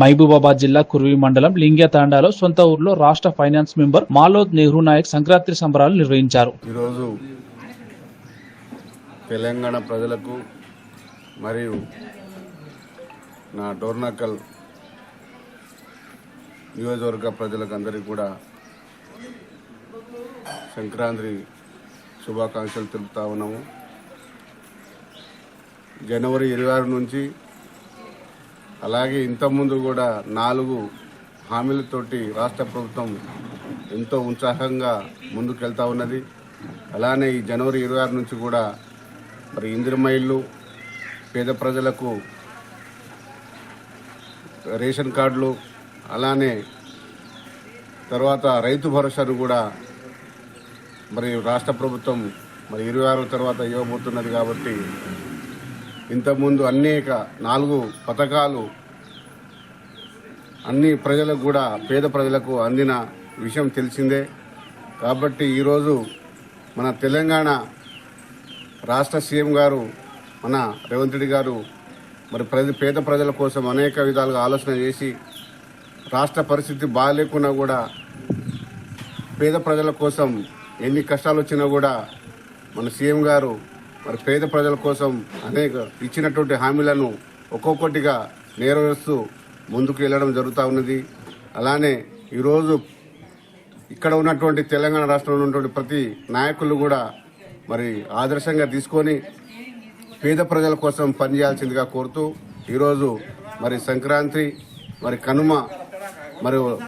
మహబూబాబాద్ జిల్లా కుర్వి మండలం లింగ్యతాండాలో సొంత ఊర్లో రాష్ట్ర ఫైనాన్స్ మెంబర్ మాలోద్ నెహ్రూ నాయక్ సంక్రాంతి సంబరాలు నిర్వహించారు. ఈరోజు తెలంగాణ ప్రజలకు మరియు నా డోర్నాకల్ నియోజకవర్గ ప్రజలకు అందరికీ కూడా సంక్రాంతి శుభాకాంక్షలు తెలుపుతా ఉన్నాము. జనవరి ఇరవై ఆరు నుంచి అలాగే ఇంతకుముందు కూడా నాలుగు హామీలతోటి రాష్ట్ర ప్రభుత్వం ఎంతో ఉత్సాహంగా ముందుకెళ్తా ఉన్నది. అలానే ఈ జనవరి ఇరవై ఆరు నుంచి కూడా మరి ఇందిరమైళ్ళు పేద ప్రజలకు రేషన్ కార్డులు అలానే తర్వాత రైతు భరోసాను కూడా మరి రాష్ట్ర ప్రభుత్వం మరి ఇరవై ఆరు తర్వాత ఇవ్వబోతున్నది కాబట్టి ఇంతకుముందు అనేక నాలుగు పథకాలు అన్ని ప్రజలకు కూడా పేద ప్రజలకు అందిన విషయం తెలిసిందే. కాబట్టి ఈరోజు మన తెలంగాణ రాష్ట్ర సీఎం గారు మన రేవంత్ రెడ్డి గారు మరి ప్రజ పేద ప్రజల కోసం అనేక విధాలుగా ఆలోచన చేసి రాష్ట్ర పరిస్థితి బాగాలేకున్నా కూడా పేద ప్రజల కోసం ఎన్ని కష్టాలు వచ్చినా కూడా మన సీఎం గారు మరి పేద ప్రజల కోసం అనేక ఇచ్చినటువంటి హామీలను ఒక్కొక్కటిగా నెరవేరుస్తూ ముందుకు వెళ్ళడం జరుగుతూ ఉన్నది. అలానే ఈరోజు ఇక్కడ ఉన్నటువంటి తెలంగాణ రాష్ట్రంలో ఉన్నటువంటి ప్రతి నాయకులు కూడా మరి ఆదర్శంగా తీసుకొని పేద ప్రజల కోసం పనిచేయాల్సిందిగా కోరుతూ ఈరోజు మరి సంక్రాంతి మరి కనుమ మరి